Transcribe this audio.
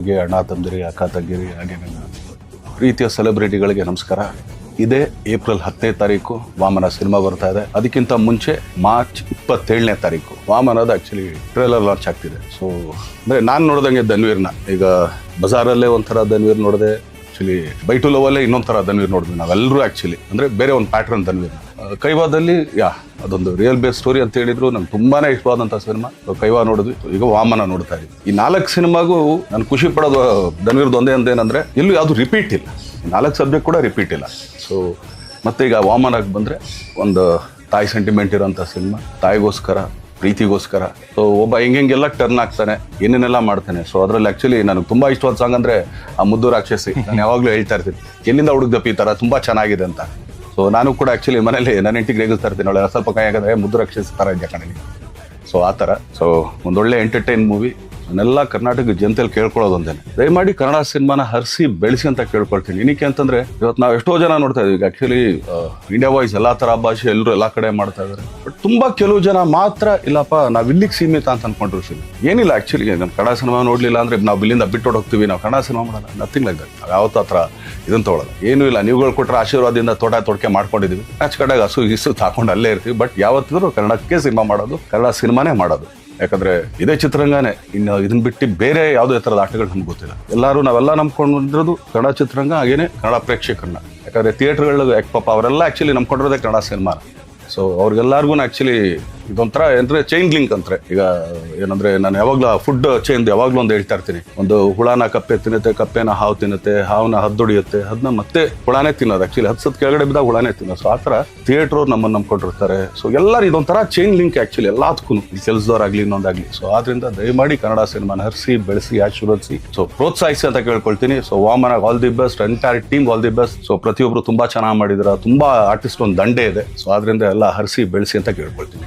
ಹಾಗೆ ಅಣ್ಣ ತಂದಿರಿ, ಅಕ್ಕ ತಂಗಿರಿ, ಹಾಗೆ ಪ್ರೀತಿಯ ಸೆಲೆಬ್ರಿಟಿಗಳಿಗೆ ನಮಸ್ಕಾರ. ಇದೇ ಏಪ್ರಿಲ್ ಹತ್ತನೇ ತಾರೀಕು ವಾಮನ ಸಿನಿಮಾ ಬರ್ತಾ ಇದೆ. ಅದಕ್ಕಿಂತ ಮುಂಚೆ ಮಾರ್ಚ್ ಇಪ್ಪತ್ತೇಳನೇ ತಾರೀಕು ವಾಮನದ ಆ್ಯಕ್ಚುಲಿ ಟ್ರೇಲರ್ ಲಾಂಚ್ ಆಗ್ತಿದೆ. ಸೊ ಅಂದರೆ ನಾನು ನೋಡ್ದಂಗೆ ಧನ್ವೀರ್ನ. ಈಗ ಬಜಾರಲ್ಲೇ ಒಂಥರ ಧನ್ವೀರ್ ನೋಡಿದೆ ಆಕ್ಚುಲಿ ಬೈಟು ಲವಲ್ಲೇ ಇನ್ನೊಂದು ತರ ಧನ್ವೀರ್ ನೋಡಿದ್ವಿ ನಾವೆಲ್ಲರೂ ಆಕ್ಚುಲಿ ಅಂದ್ರೆ ಬೇರೆ ಒಂದು ಪ್ಯಾಟ್ರನ್ ಧನ್ವೀರ್. ಕೈವಾದಲ್ಲಿ, ಯಾ, ಅದೊಂದು ರಿಯಲ್ ಬೇಸ್ ಸ್ಟೋರಿ ಅಂತ ಹೇಳಿದ್ರು. ನಂಗೆ ತುಂಬಾನೇ ಇಷ್ಟವಾದಂಥ ಸಿನಿಮಾ ಕೈವಾ ನೋಡಿದ್ವಿ. ಈಗ ವಾಮನ ನೋಡ್ತಾ ಇದ್ವಿ ಈ ನಾಲ್ಕು ಸಿನಿಮಾಗೂ ನಾನು ಖುಷಿ ಪಡೋದು ಧನ್ವೀರ್ದು ಒಂದೇ ಅಂದೇನಂದ್ರೆ ಎಲ್ಲೂ ಯಾವುದು ರಿಪೀಟ್ ಇಲ್ಲ. ನಾಲ್ಕು ಸಬ್ಜೆಕ್ಟ್ ಕೂಡ ರಿಪೀಟ್ ಇಲ್ಲ. ಸೊ ಮತ್ತೆ ಈಗ ವಾಮನಕ್ಕೆ ಬಂದ್ರೆ, ಒಂದು ತಾಯಿ ಸೆಂಟಿಮೆಂಟ್ ಇರೋಂಥ ಸಿನಿಮಾ ತಾಯಿಗೋಸ್ಕರ ಪ್ರೀತಿಗೋಸ್ಕರ. ಸೊ ಒಬ್ಬ ಹೆಂಗೆಲ್ಲ ಟರ್ನ್ ಆಗ್ತಾನೆ, ಏನೇನೆಲ್ಲ ಮಾಡ್ತಾನೆ. ಸೊ ಅದರಲ್ಲಿ ಆಕ್ಚುಲಿ ನನಗೆ ತುಂಬ ಇಷ್ಟವಾದ ಸಾಂಗ್ ಅಂದ್ರೆ, ಆ ಮುದ್ದು ರಾಕ್ಷಸಿ. ನಾನು ಯಾವಾಗಲೂ ಹೇಳ್ತಾ ಇರ್ತೀನಿ, ಎಲ್ಲಿಂದ ಹುಡುಗ್ದಪ್ಪ ಈ ಥರ ತುಂಬಾ ಚೆನ್ನಾಗಿದೆ ಅಂತ. ಸೊ ನಾನು ಕೂಡ ಆ್ಯಕ್ಚುಲಿ ಮನೇಲಿ ನನ್ನ ಹೆಂಡತಿಗೆ ರೇಗಿಸ್ತಾ ಇರ್ತೀನಿ ಅವಳೆ ಸ್ವಲ್ಪ ಕೈ ಮುದ್ದು ರಾಕ್ಷಸಿ ಥರ ಇದೆ ಕಣಲಿ ಸೊ ಆ ಥರ ಸೊ ಒಂದೊಳ್ಳೆ ಎಂಟರ್ಟೈನ್ ಮೂವಿ ಅದನ್ನೆಲ್ಲ ಕರ್ನಾಟಕ ಜನತೆಯಲ್ಲಿ ಕೇಳ್ಕೊಳ್ಳೋದು ಒಂದೇನೆ ದಯಮಾಡಿ ಕನ್ನಡ ಸಿನಿಮಾನ ಹರಿಸಿ, ಬೆಳೆಸಿ ಅಂತ ಕೇಳ್ಕೊಳ್ತೀನಿ. ಏನಕ್ಕೆ ಅಂತಂದ್ರೆ ಇವತ್ತು ನಾವು ಎಷ್ಟೋ ಜನ ನೋಡ್ತಾ ಇದೀವಿ. ಆಕ್ಚುಲಿ ಇಂಡಿಯಾ ವಾಯ್ಸ್ ಎಲ್ಲಾ ತರ ಭಾಷೆ ಎಲ್ಲರೂ ಎಲ್ಲಾ ಕಡೆ ಮಾಡ್ತಾ ಇದಾರೆ. ಬಟ್ ತುಂಬಾ ಕೆಲವು ಜನ ಮಾತ್ರ, ಇಲ್ಲಪ್ಪ, ನಾವ್ ಇಲ್ಲಿಗೆ ಸೀಮಿತ ಅಂತ ಅನ್ಕೊಂಡ್ರು ಸಿನಿಮಾ ಏನಿಲ್ಲ ಆಕ್ಚುಲಿ ನಮ್ಮ ಕನ್ನಡ ಸಿನಿಮಾ ನೋಡ್ಲಿಲ್ಲ ಅಂದ್ರೆ ನಾವು ಇಲ್ಲಿಂದ ಬಿಟ್ಟು ಹೋಗ್ತೀವಿ. ನಾವು ಕನ್ನಡ ಸಿನಿಮಾ ಮಾಡಲ್ಲ. ನಥಿಂಗ್ ಲೈಕ್ ದಟ್ ನಾವು ಹತ್ರ ಇದನ್ನ ತೊಗೊಳಲ್ಲ. ಏನೂ ಇಲ್ಲ. ನೀವುಗಳು ಕೊಟ್ಟರೆ ಆಶೀರ್ವಾದದಿಂದ ತೋಟ ತೊಡಕೆ ಮಾಡ್ಕೊಂಡಿದೀವಿ. ಆಚ ಕಡೆಗೆ ಹಸು, ಇಸು ತಾಕೊಂಡು ಅಲ್ಲೇ ಇರ್ತೀವಿ. ಬಟ್ ಯಾವತ್ತಿದ್ರು ಕನ್ನಡಕ್ಕೆ ಸಿನಿಮಾ ಮಾಡೋದು, ಕನ್ನಡ ಸಿನಿಮಾನೇ ಮಾಡೋದು. ಯಾಕಂದ್ರೆ ಇದೇ ಚಿತ್ರರಂಗನೇ. ಇನ್ನು ಇದನ್ನ ಬಿಟ್ಟು ಬೇರೆ ಯಾವುದೇ ಥರದ ಆಟಗಳು ನಮ್ಗೆ ಗೊತ್ತಿಲ್ಲ. ಎಲ್ಲರೂ ನಾವೆಲ್ಲ ನಂಬ್ಕೊಂಡಿರೋದು ಕನ್ನಡ ಚಿತ್ರರಂಗ ಹಾಗೇನೆ ಕನ್ನಡ ಪ್ರೇಕ್ಷಕರನ್ನ. ಯಾಕಂದ್ರೆ ಥಿಯೇಟರ್ಗಳು ಪಾಪ ಅವರೆಲ್ಲ ಆಕ್ಚುಲಿ ನಂಬ್ಕೊಂಡಿರೋದೇ ಕನ್ನಡ ಸಿನಿಮಾ ಸೊ ಅವ್ರಿಗೆಲ್ಲರಿಗೂ ಆಕ್ಚುಲಿ ಇದೊಂಥರ ಅಂದ್ರೆ ಚೈನ್ ಲಿಂಕ್ ಅಂತಾರೆ. ಈಗ ಏನಂದ್ರೆ ನಾನು ಯಾವಾಗ್ಲೂ ಫುಡ್ ಚೈನ್ ಯಾವಾಗ್ಲೂ ಒಂದು ಹೇಳ್ತಾ ಇರ್ತೀನಿ. ಒಂದು ಹುಳಾನ ಕಪ್ಪೆ ತಿನ್ನುತ್ತೆ, ಕಪ್ಪೆನ ಹಾವು ತಿನ್ನುತ್ತೆ, ಹಾವನ್ನ ಹದ್ದೊಡಿಯುತ್ತೆ ಅದನ್ನ ಮತ್ತೆ ಹುಳಾನೇ ತಿನ್ನೋದು. ಆಕ್ಚುಲಿ ಹತ್ಸತ್ ಕೆಳಗಡೆ ಬಿದ್ದ ಹುಳಾನೇ ತಿನ್ನೋದು. ಸೊ ಆ ಥರ ಥಿಯೇಟರ್ ನಮ್ಮನ್ನು ನಂಬ್ಕೊಂಡಿರ್ತಾರೆ. ಸೊ ಎಲ್ಲರೂ ಇದೊಂಥರ ಚೈನ್ ಲಿಂಕ್ ಆಕ್ಚುಲಿ ಎಲ್ಲದಕ್ಕೂ. ಕೆಲಸದವ್ರಾಗ್ಲಿ, ಇನ್ನೊಂದಾಗ್ಲಿ. ಸೊ ಆದ್ರಿಂದ ದಯಮಾಡಿ ಕನ್ನಡ ಸಿನಿಮಾನ ಹರಿಸಿ ಬೆಳೆಸಿ, ಆಶೀರ್ವದಿಸಿ. ಸೊ ಪ್ರೋತ್ಸಾಹಿಸಿ ಅಂತ ಕೇಳ್ಕೊಳ್ತೀನಿ. So Vamana all the best entire team all the best so ಪ್ರತಿಯೊಬ್ಬರು ತುಂಬಾ ಚೆನ್ನಾಗಿ ಮಾಡಿದ್ರ. ತುಂಬಾ ಆರ್ಟಿಸ್ಟ್ ಒಂದು ದಂಡೆ ಇದೆ. ಸೊ ಆದ್ರಿಂದ ಎಲ್ಲ ಹರಿಸಿ, ಬೆಳೆಸಿ ಅಂತ ಕೇಳ್ಕೊಳ್ತೀನಿ.